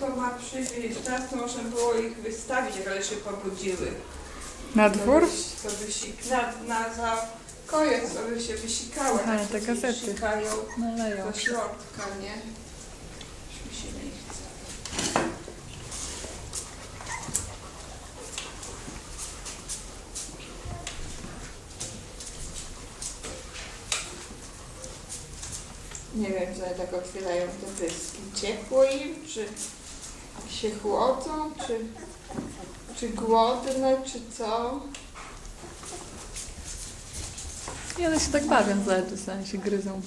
to ma. Teraz to można było ich wystawić, jak ale się pobudziły. Na dwór? To wysik... Na, na za koniec to by się wysikały. Aha, te gazety. Wysikają Naleją. do środka, nie? Mi się nie Nie wiem, czy one tak otwierają te pyski. Ciepło im, czy się chłodzą, czy, czy głodne, czy co? I one się tak bawią za czasami się gryzą.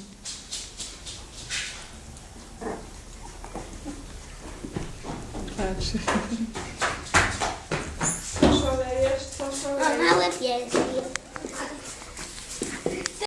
Patrz. Co szalejesz? Co O, szalejesz? mały pies.